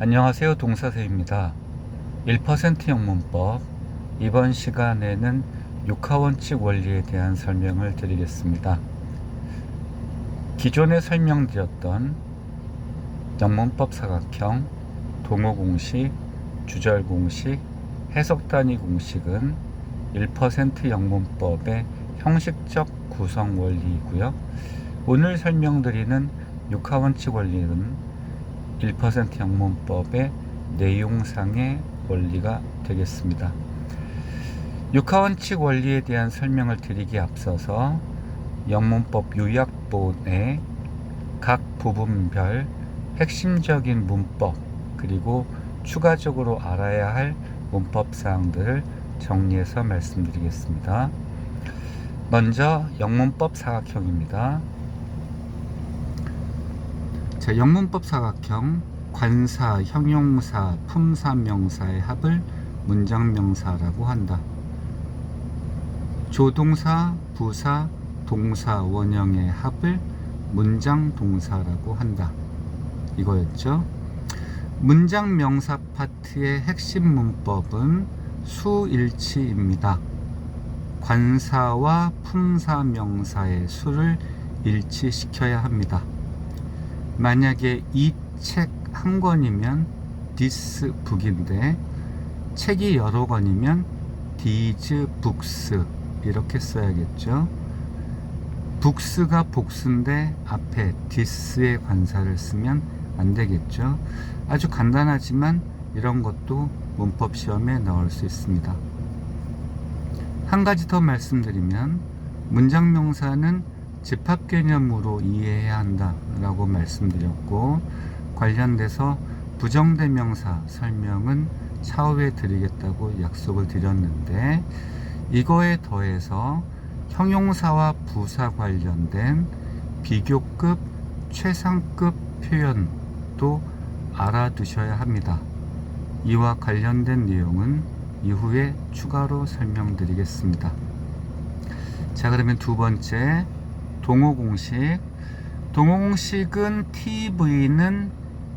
안녕하세요 동사세입니다. 1% 영문법. 이번 시간에는 육하원칙 원리에 대한 설명을 드리겠습니다. 기존에 설명드렸던 영문법 사각형 동호공식 주절공식 해석단위 공식은 1% 영문법의 형식적 구성 원리이고요. 오늘 설명드리는 육하원칙 원리는 1% 영문법의 내용상의 원리가 되겠습니다. 육하원칙 원리에 대한 설명을 드리기 앞서서 영문법 요약본의 각 부분별 핵심적인 문법 그리고 추가적으로 알아야 할 문법 사항들을 정리해서 말씀드리겠습니다. 먼저 영문법 사각형입니다. 자, 영문법 사각형 관사, 형용사, 품사, 명사의 합을 문장 명사라고 한다. 조동사, 부사, 동사, 원형의 합을 문장 동사라고 한다. 이거였죠. 문장 명사 파트의 핵심 문법은 수일치입니다. 관사와 품사 명사의 수를 일치시켜야 합니다. 만약에 이 책 한 권이면 this book인데 책이 여러 권이면 these books 이렇게 써야겠죠. 북스가 복수인데 앞에 this의 관사를 쓰면 안 되겠죠. 아주 간단하지만 이런 것도 문법 시험에 나올 수 있습니다. 한 가지 더 말씀드리면 문장 명사는 집합 개념으로 이해해야 한다라고 말씀드렸고 관련돼서 부정대명사 설명은 차후에 드리겠다고 약속을 드렸는데 이거에 더해서 형용사와 부사 관련된 비교급 최상급 표현도 알아두셔야 합니다. 이와 관련된 내용은 이후에 추가로 설명드리겠습니다. 자, 그러면 두 번째 동호 공식. 동호 공식은 TV는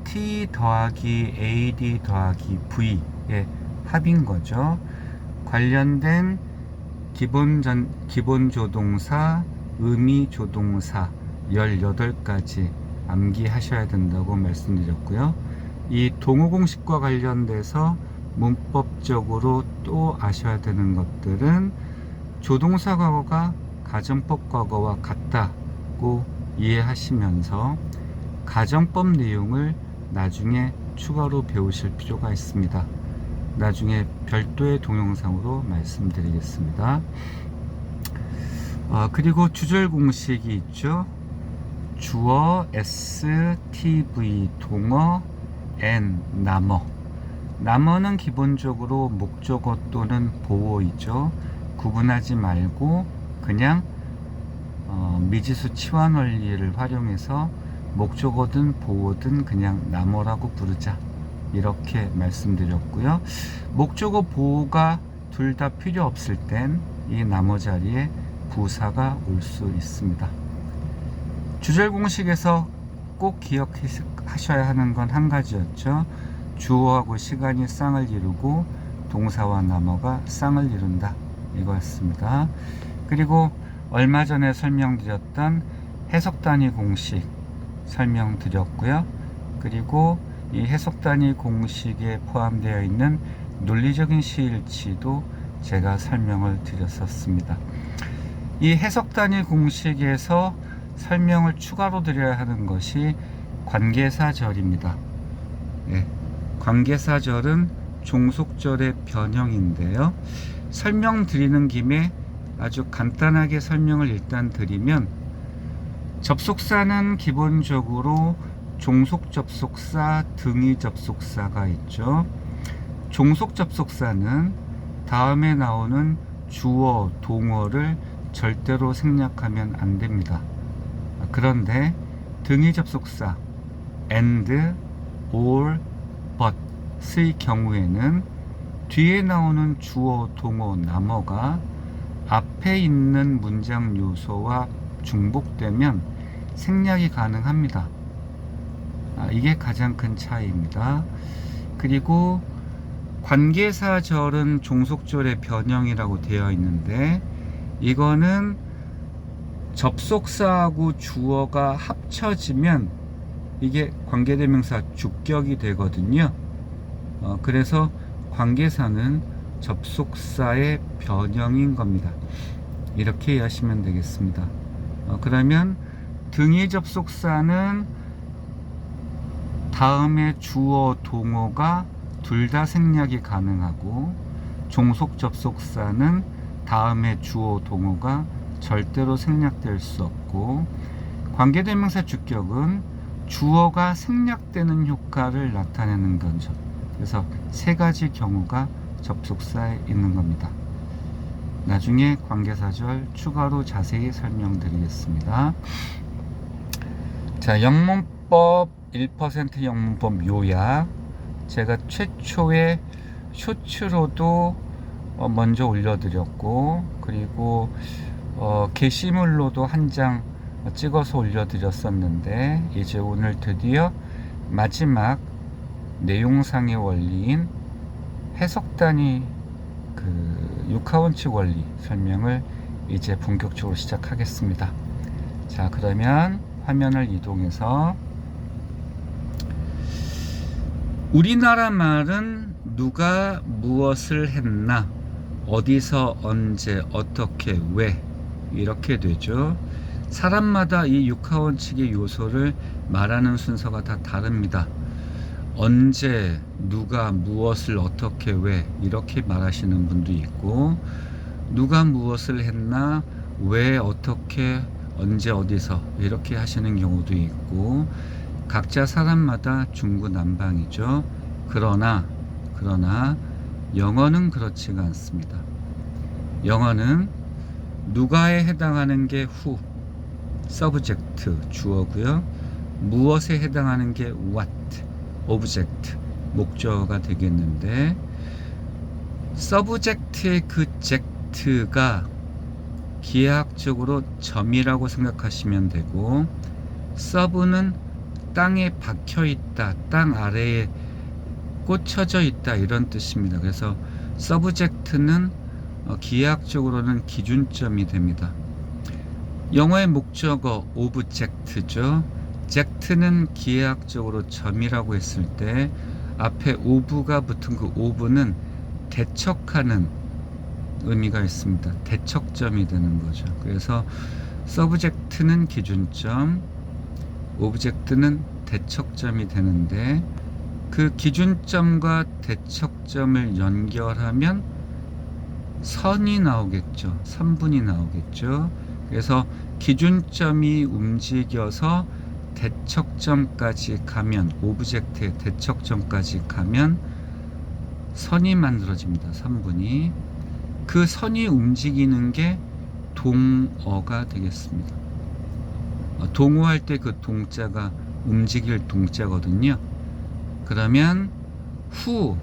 T 더하기 AD 더하기 V의 합인 거죠. 관련된 기본 전, 기본 조동사, 의미 조동사 18가지 암기하셔야 된다고 말씀드렸고요. 이 동호 공식과 관련돼서 문법적으로 또 아셔야 되는 것들은 조동사 과거가 가정법 과거와 같다고 이해하시면서 가정법 내용을 나중에 추가로 배우실 필요가 있습니다. 나중에 별도의 동영상으로 말씀드리겠습니다. 어, 그리고 주절 공식이 있죠. 주어 S, TV, 동어, N, 남어. 남어는 기본적으로 목적어 또는 보어이죠. 구분하지 말고 그냥 어, 미지수 치환 원리를 활용해서 목적어든 보어든 그냥 나머라고 부르자 이렇게 말씀드렸고요. 목적어 보호가 둘 다 필요 없을 땐 이 나머 자리에 부사가 올 수 있습니다. 주절 공식에서 꼭 기억하셔야 하는 건 한 가지였죠. 주어하고 시간이 쌍을 이루고 동사와 나머가 쌍을 이룬다. 이거였습니다. 그리고 얼마 전에 설명드렸던 해석 단위 공식 설명드렸고요. 그리고 이 해석 단위 공식에 포함되어 있는 논리적인 시일치도 제가 설명을 드렸었습니다. 이 해석 단위 공식에서 설명을 추가로 드려야 하는 것이 관계사절입니다. 예, 관계사절은 종속절의 변형인데요. 설명드리는 김에 아주 간단하게 설명을 일단 드리면 접속사는 기본적으로 종속 접속사, 등위 접속사가 있죠. 종속 접속사는 다음에 나오는 주어, 동어를 절대로 생략하면 안 됩니다. 그런데 등위 접속사 and, or, but의 경우에는 뒤에 나오는 주어, 동어, 나머가 앞에 있는 문장 요소와 중복되면 생략이 가능합니다. 아, 이게 가장 큰 차이입니다. 그리고 관계사절은 종속절의 변형이라고 되어 있는데 이거는 접속사하고 주어가 합쳐지면 이게 관계대명사 주격이 되거든요. 어, 그래서 관계사는 접속사의 변형인 겁니다. 이렇게 이해하시면 되겠습니다. 어, 그러면 등위 접속사는 다음에 주어 동어가 둘 다 생략이 가능하고 종속 접속사는 다음에 주어 동어가 절대로 생략될 수 없고 관계대명사 주격은 주어가 생략되는 효과를 나타내는 거죠. 그래서 세 가지 경우가 접속사에 있는 겁니다. 나중에 관계사절 추가로 자세히 설명드리겠습니다. 자, 영문법 1% 영문법 요약. 제가 최초에 쇼츠로도 어, 먼저 올려드렸고, 그리고 어, 게시물로도 한 장 찍어서 올려드렸었는데, 이제 오늘 드디어 마지막 내용상의 원리인 해석단위 그 육하원칙 원리 설명을 이제 본격적으로 시작하겠습니다. 자, 그러면 화면을 이동해서 우리나라 말은 누가 무엇을 했나, 어디서, 언제, 어떻게, 왜 이렇게 되죠. 사람마다 이 육하원칙의 요소를 말하는 순서가 다 다릅니다. 언제, 누가, 무엇을, 어떻게, 왜 이렇게 말하시는 분도 있고 누가 무엇을 했나, 왜, 어떻게, 언제, 어디서 이렇게 하시는 경우도 있고 각자 사람마다 중구난방이죠. 그러나 그러나 영어는 그렇지가 않습니다. 영어는 누가에 해당하는 게 후, 서브젝트 주어고요. 무엇에 해당하는 게 what, 오브젝트 목적어가 되겠는데 서브젝트의 그 젝트가 기하학적으로 점이라고 생각하시면 되고 서브는 땅에 박혀 있다, 땅 아래에 꽂혀져 있다 이런 뜻입니다. 그래서 서브젝트는 어, 기하학적으로는 기준점이 됩니다. 영어의 목적어 오브젝트죠. 젝트는 기하학적으로 점이라고 했을 때 앞에 오브가 붙은 그 오브는 대척하는 의미가 있습니다. 대척점이 되는 거죠. 그래서 서브젝트는 기준점, 오브젝트는 대척점이 되는데 그 기준점과 대척점을 연결하면 선이 나오겠죠. 선분이 나오겠죠. 그래서 기준점이 움직여서 대척점까지 가면 오브젝트의 대척점까지 가면 선이 만들어집니다. 선분이 그 선이 움직이는 게 동어가 되겠습니다. 어, 동어할 때 그 동자가 움직일 동자거든요. 그러면 후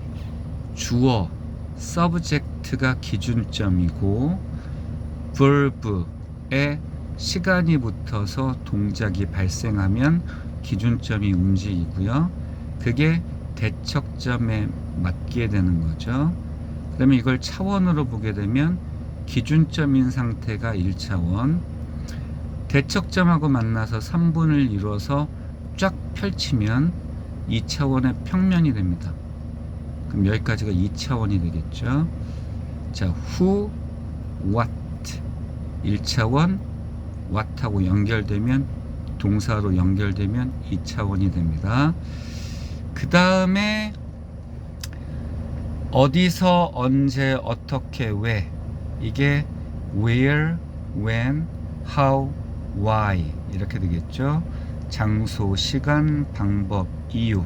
주어 서브젝트가 기준점이고 verb에 시간이 붙어서 동작이 발생하면 기준점이 움직이고요. 그게 대척점에 맞게 되는 거죠. 그러면 이걸 차원으로 보게 되면 기준점인 상태가 1차원, 대척점하고 만나서 3분을 이루어서 쫙 펼치면 2차원의 평면이 됩니다. 그럼 여기까지가 2차원이 되겠죠. 자, who, what. 1차원, what하고 연결되면 동사로 연결되면 2차원이 됩니다. 그 다음에 어디서, 언제, 어떻게, 왜. 이게 where, when, how, why. 이렇게 되겠죠. 장소, 시간, 방법, 이유.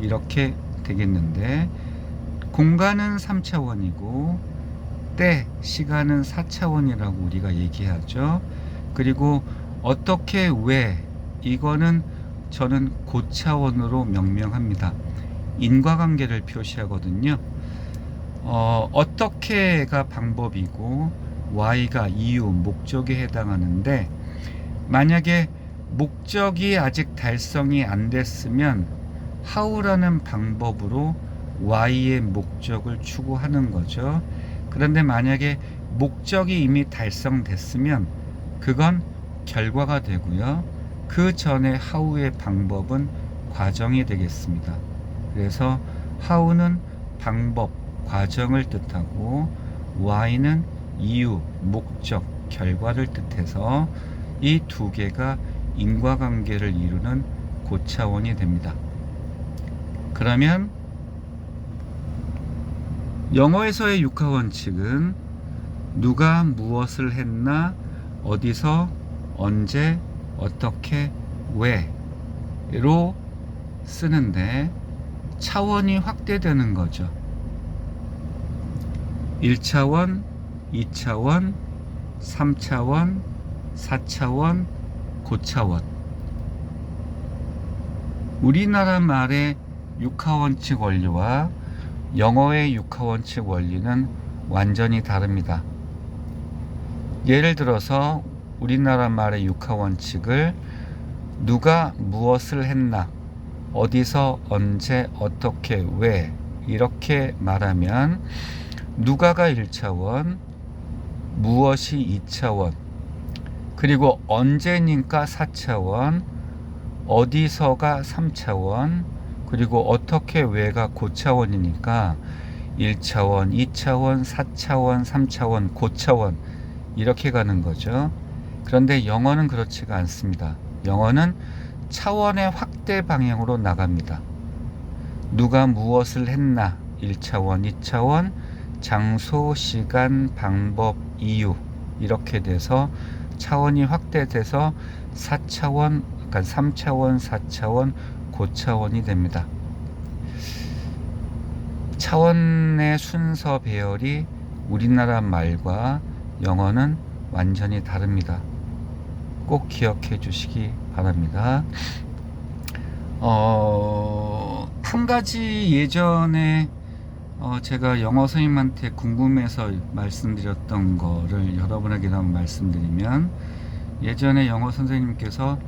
이렇게 되겠는데, 공간은 3차원이고, 때, 시간은 4차원이라고 우리가 얘기하죠. 그리고 어떻게, 왜. 이거는 저는 고차원으로 명명합니다. 인과관계를 표시하거든요. 어, 어떻게가 방법이고 y가 이유, 목적에 해당하는데 만약에 목적이 아직 달성이 안 됐으면 how라는 방법으로 y의 목적을 추구하는 거죠. 그런데 만약에 목적이 이미 달성됐으면 그건 결과가 되고요. 그 전에 how의 방법은 과정이 되겠습니다. 그래서 how는 방법, 과정을 뜻하고 y는 이유, 목적, 결과를 뜻해서 이 두 개가 인과관계를 이루는 고차원이 됩니다. 그러면 영어에서의 육하 원칙은 누가 무엇을 했나, 어디서, 언제, 어떻게, 왜로 쓰는데 차원이 확대되는 거죠. 1차원, 2차원, 3차원, 4차원, 고차원. 우리나라 말의 육하원칙 원리와 영어의 육하원칙 원리는 완전히 다릅니다. 예를 들어서 우리나라 말의 육하 원칙을 누가 무엇을 했나, 어디서, 언제, 어떻게, 왜 이렇게 말하면 누가가 1차원, 무엇이 2차원, 그리고 언제니까 4차원, 어디서가 3차원, 그리고 어떻게 왜가 고차원이니까 1차원, 2차원, 4차원, 3차원, 고차원 이렇게 가는 거죠. 그런데 영어는 그렇지가 않습니다. 영어는 차원의 확대 방향으로 나갑니다. 누가 무엇을 했나 1차원, 2차원, 장소, 시간, 방법, 이유 이렇게 돼서 차원이 확대돼서 4차원, 그러니까 3차원, 4차원, 고차원이 됩니다. 차원의 순서 배열이 우리나라 말과 영어는 완전히 다릅니다. 꼭 기억해 주시기 바랍니다. 어, 한 가지 예전에 어, 제가 영어 선생님한테 궁금해서 말씀드렸던 거를 여러분에게 한번 말씀드리면 예전에 영어 선생님께서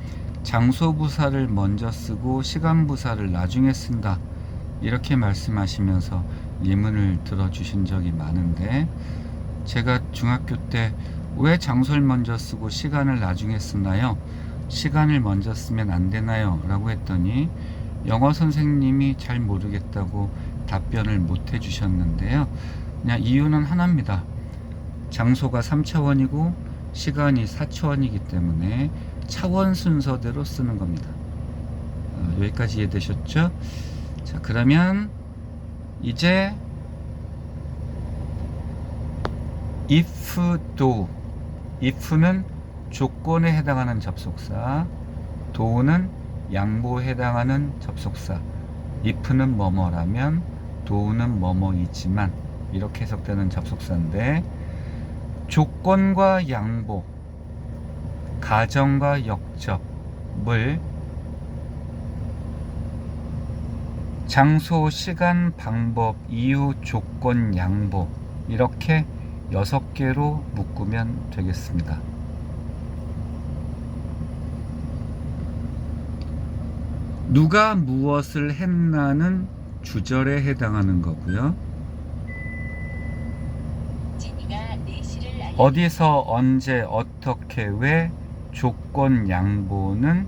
장소 부사를 먼저 쓰고 시간 부사를 나중에 쓴다 이렇게 말씀하시면서 예문을 들어주신 적이 많은데 제가 중학교 때 왜 장소를 먼저 쓰고 시간을 나중에 쓰나요? 시간을 먼저 쓰면 안 되나요? 라고 했더니 영어 선생님이 잘 모르겠다고 답변을 못 해주셨는데요. 그냥 이유는 하나입니다. 장소가 3차원이고 시간이 4차원이기 때문에 차원 순서대로 쓰는 겁니다. 어, 여기까지 이해되셨죠? 자, 그러면 이제 if do if는 조건에 해당하는 접속사 do는 양보에 해당하는 접속사. if는 뭐뭐라면 do는 뭐뭐이지만 이렇게 해석되는 접속사인데 조건과 양보 가정과 역접을 장소, 시간, 방법, 이유, 조건, 양보 이렇게 여섯 개로 묶으면 되겠습니다. 누가 무엇을 했나는 주절에 해당하는 거고요. 어디서 언제 어떻게 왜 조건 양보는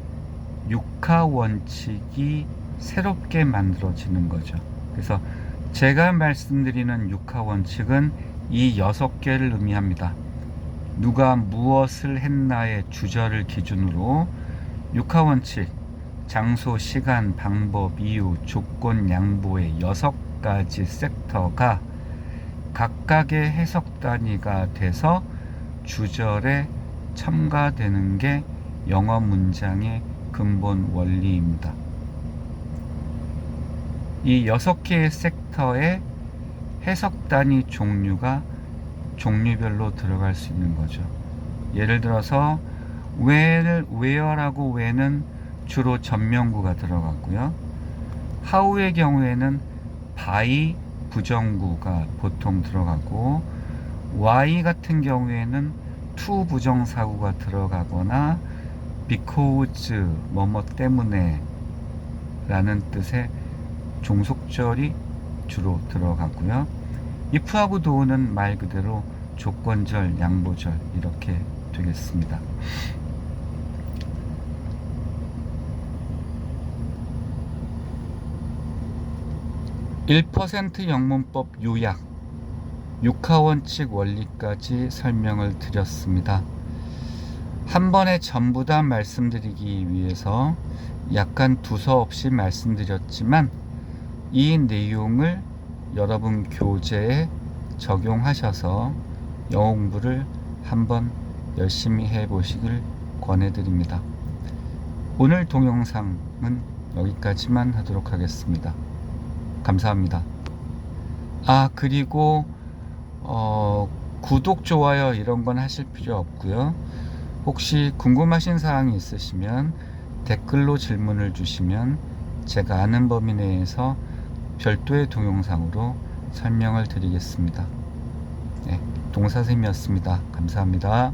육하 원칙이 새롭게 만들어지는 거죠. 그래서 제가 말씀드리는 육하 원칙은 이 여섯 개를 의미합니다. 누가 무엇을 했나의 주절을 기준으로 육하 원칙, 장소, 시간, 방법, 이유, 조건, 양보의 여섯 가지 섹터가 각각의 해석 단위가 돼서 주절에 첨가되는 게 영어 문장의 근본 원리입니다. 이 여섯 개의 섹터의 해석 단위 종류가 종류별로 들어갈 수 있는 거죠. 예를 들어서 where, where라고 where는 주로 전명구가 들어갔고요. how의 경우에는 by 부정구가 보통 들어가고 y 같은 경우에는 to 부정사구가 들어가거나 because 뭐뭐 때문에 라는 뜻의 종속절이 주로 들어가고요. if하고 do는 말 그대로 조건절, 양보절 이렇게 되겠습니다. 1% 영문법 요약 6하원칙 원리까지 설명을 드렸습니다. 한 번에 전부 다 말씀드리기 위해서 약간 두서없이 말씀드렸지만 이 내용을 여러분 교재에 적용하셔서 영어 공부를 한번 열심히 해 보시길 권해드립니다. 오늘 동영상은 여기까지만 하도록 하겠습니다. 감사합니다. 아, 그리고, 어, 구독, 좋아요 이런 건 하실 필요 없고요. 혹시 궁금하신 사항이 있으시면 댓글로 질문을 주시면 제가 아는 범위 내에서 별도의 동영상으로 설명을 드리겠습니다. 네, 동사쌤이었습니다. 감사합니다.